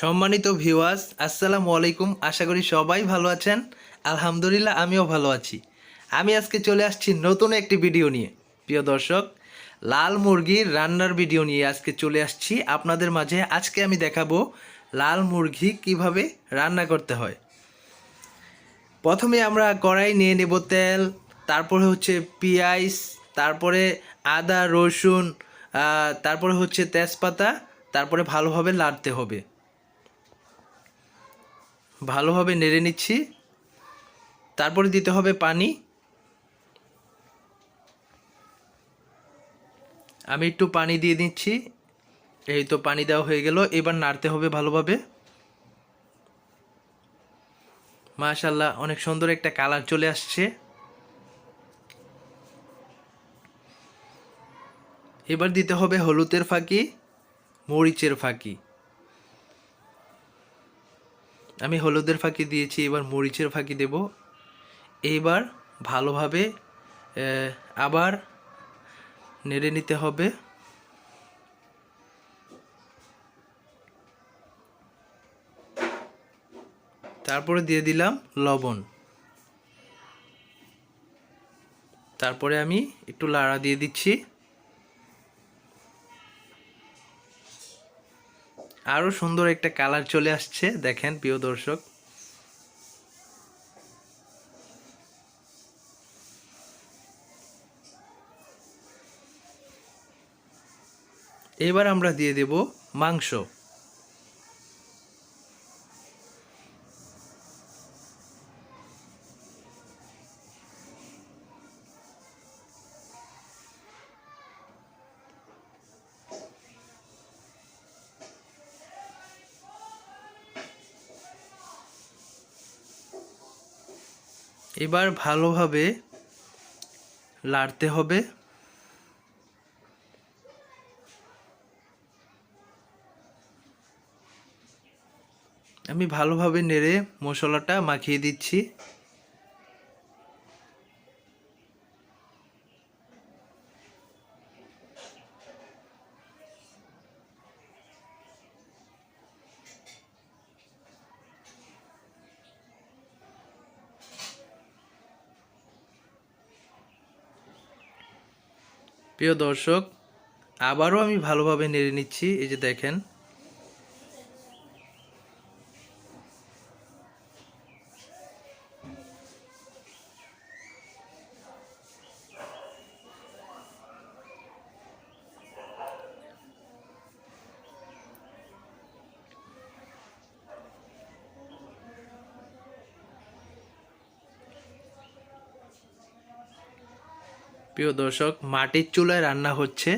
সম্মানিত ভিউয়ার্স আসসালামু আলাইকুম। আশা করি সবাই ভালো আছেন। আলহামদুলিল্লাহ, আমিও ভালো আছি। আমি আজকে চলে আসছি নতুন একটি ভিডিও নিয়ে। প্রিয় দর্শক, লাল মুরগির রান্নার ভিডিও নিয়ে আজকে চলে আসছি। আপনাদের মাঝে আজকে আমি দেখাবো লাল মুরগি কীভাবে রান্না করতে হয়। প্রথমে আমরা কড়াই নিয়ে নেব তেল, তারপরে হচ্ছে পেঁয়াজ, তারপরে আদা, রসুন তারপরে হচ্ছে তেজপাতা, তারপরে ভালোভাবে লাড়তে হবে। ভালোভাবে নেড়ে নিচ্ছি। তারপরে দিতে হবে পানি। আমি একটু পানি দিয়ে দিচ্ছি। এই তো পানি দেওয়া হয়ে গেল। এবার নাড়তে হবে ভালোভাবে। মাশাল্লাহ অনেক সুন্দর একটা কালার চলে আসছে। এবার দিতে হবে হলুদের ফাঁকি, মরিচের ফাঁকি। আমি হলুদের ফাঁকি দিয়েছি, এবার মরিচের ফাঁকি দেব। এইবার ভালোভাবে আবার নেড়ে নিতে হবে। তারপরে দিয়ে দিলাম লবণ। তারপরে আমি একটু লাড়া দিয়ে দিচ্ছি। আরও সুন্দর একটা কালার চলে আসছে দেখেন প্রিয় দর্শক। এবার আমরা দিয়ে দেব মাংস। এবার ভালোভাবে লাড়তে হবে। আমি ভালোভাবে নেড়ে মশলাটা মাখিয়ে দিচ্ছি। প্রিয় দর্শক আবারও আমি ভালোভাবে নেড়ে নিচ্ছি। এই যে দেখেন প্রিয় দর্শক, মাটির চুলায় রান্না হচ্ছে।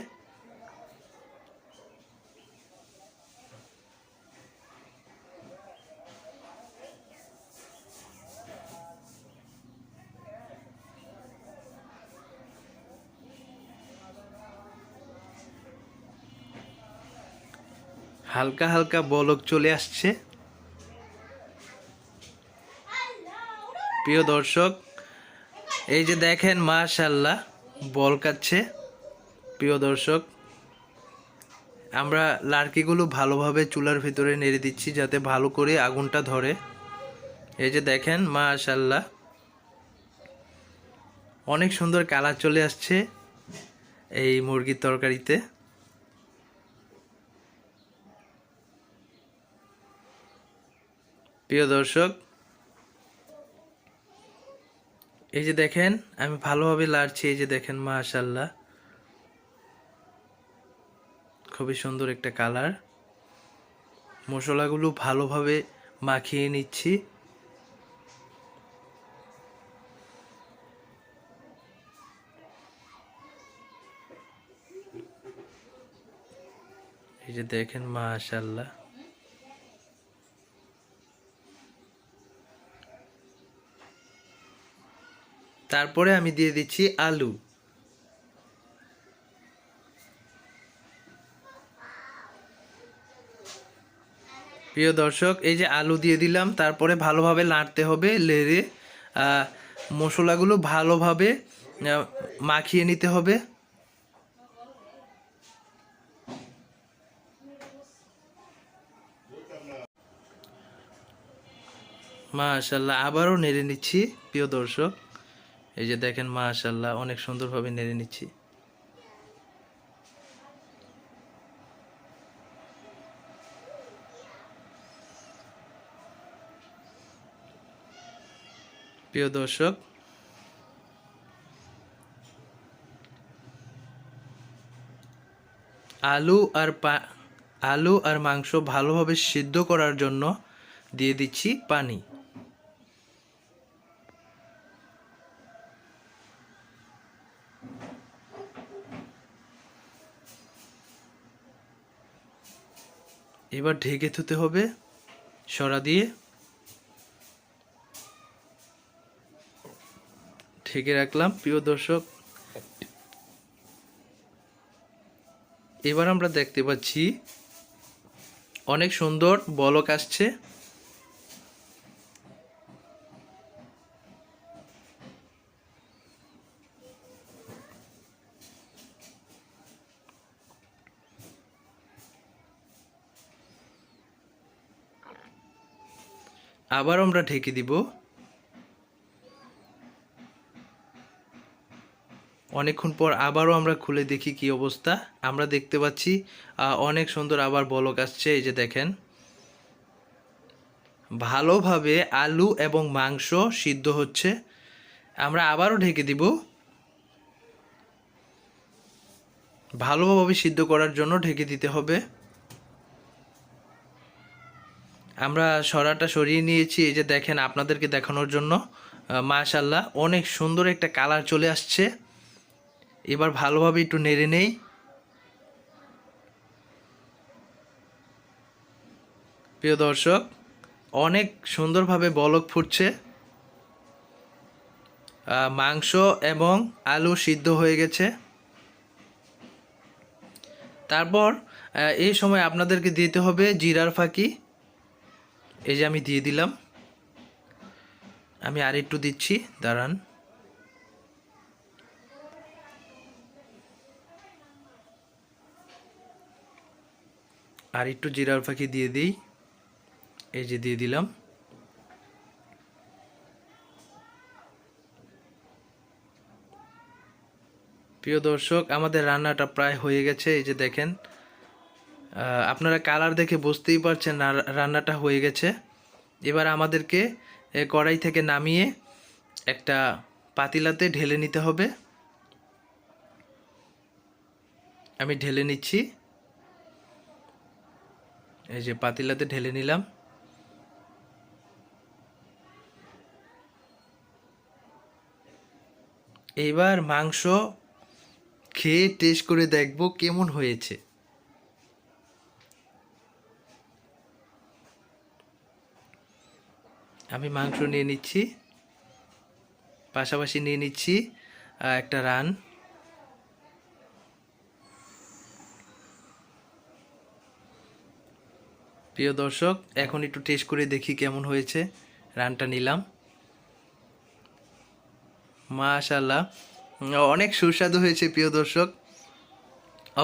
হালকা হালকা বলক চলে আসছে। প্রিয় দর্শক, এই যে দেখেন মাশাল্লাহ বল কাচ্ছে। প্রিয় দর্শক, আমরা লাড়কিগুলো ভালোভাবে চুলার ভিতরে নেড়ে দিচ্ছি যাতে ভালো করে আগুনটা ধরে। এই যে দেখেন মাশাল্লাহ অনেক সুন্দর কালার চলে আসছে এই মুরগির তরকারিতে। প্রিয় দর্শক এই যে দেখেন, আমি ভালোভাবে লাড়ছি, এই যে দেখেন মাশাল্লাহ খুবই সুন্দর একটা কালার। মশলাগুলো ভালোভাবে মাখিয়ে নিচ্ছি। এই যে দেখেন মাশাল্লাহ তারপরে আমি দিয়ে দিচ্ছি আলু। প্রিয় দর্শক, এই যে আলু দিয়ে দিলাম, তারপরে ভালোভাবে নাড়তে হবে লেড়ে মশলাগুলো ভালোভাবে মাখিয়ে নিতে হবে। মাশাল্লাহ, আবারও নেড়ে নিচ্ছি, প্রিয় দর্শক। এই যে দেখেন মাশাল্লাহ অনেক সুন্দরভাবে নেড়ে নিচ্ছি। প্রিয় দর্শক, আলু আর পা, আলু আর মাংস ভালোভাবে সিদ্ধ করার জন্য দিয়ে দিচ্ছি পানি। এবার ঢেকে থুতে হবে, সরা দিয়ে। ঢেকে রাখলাম, প্রিয় দর্শক। এবার আমরা দেখতে পাচ্ছি, অনেক সুন্দর বলক আসছে। আবার আমরা ঢেকে দিব অনেকক্ষণ পর আবারও আমরা খুলে দেখি কি অবস্থা। আমরা দেখতে পাচ্ছি অনেক সুন্দর আবার বলক আসছে, এই যে দেখেন। ভালোভাবে আলু এবং মাংস সিদ্ধ হচ্ছে। আমরা আবারও ঢেকে দিব। ভালোভাবে সিদ্ধ করার জন্য ঢেকে দিতে হবে। আমরা সরাটা সরিয়ে নিয়েছি, এই যে দেখেন আপনাদেরকে দেখানোর জন্য। মাশাল্লাহ অনেক সুন্দর একটা কালার চলে আসছে। এবার ভালোভাবে একটু নেড়ে নেই। প্রিয় দর্শক, অনেক সুন্দরভাবে বলক ফুটছে। মাংস এবং আলু সিদ্ধ হয়ে গেছে। তারপর এই সময় আপনাদেরকে দিতে হবে জিরার ফাঁকি। এই যে আমি দিয়ে দিলাম। আমি আর একটু দিচ্ছি, দাঁড়ান। আর একটু জিরার ফাঁকি দিয়ে দিই। এই যে দিয়ে দিলাম। প্রিয় দর্শক, আমাদের রান্নাটা প্রায় হয়ে গেছে। এই যে দেখেন আপনারা কালার দেখে বুঝতেই পারছেন রান্নাটা হয়ে গেছে। এবার আমাদেরকে কড়াই থেকে নামিয়ে একটা পাতিলাতে ঢেলে নিতে হবে। আমি ঢেলে নিচ্ছি। এই যে পাতিলাতে ঢেলে নিলাম। এইবার মাংস খেয়ে টেস্ট করে দেখব কেমন হয়েছে। আমি মাংস নিয়ে নিচ্ছি, পাশাপাশি নিয়ে নিচ্ছি একটা রান। প্রিয় দর্শক, এখন একটু টেস্ট করে দেখি কেমন হয়েছে, রানটা নিলাম। মাশাল্লাহ অনেক সুস্বাদু হয়েছে প্রিয় দর্শক।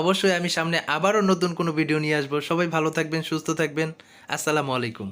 অবশ্যই আমি সামনে আবারও নতুন কোনো ভিডিও নিয়ে আসব। সবাই ভালো থাকবেন, সুস্থ থাকবেন। আসসালামু আলাইকুম।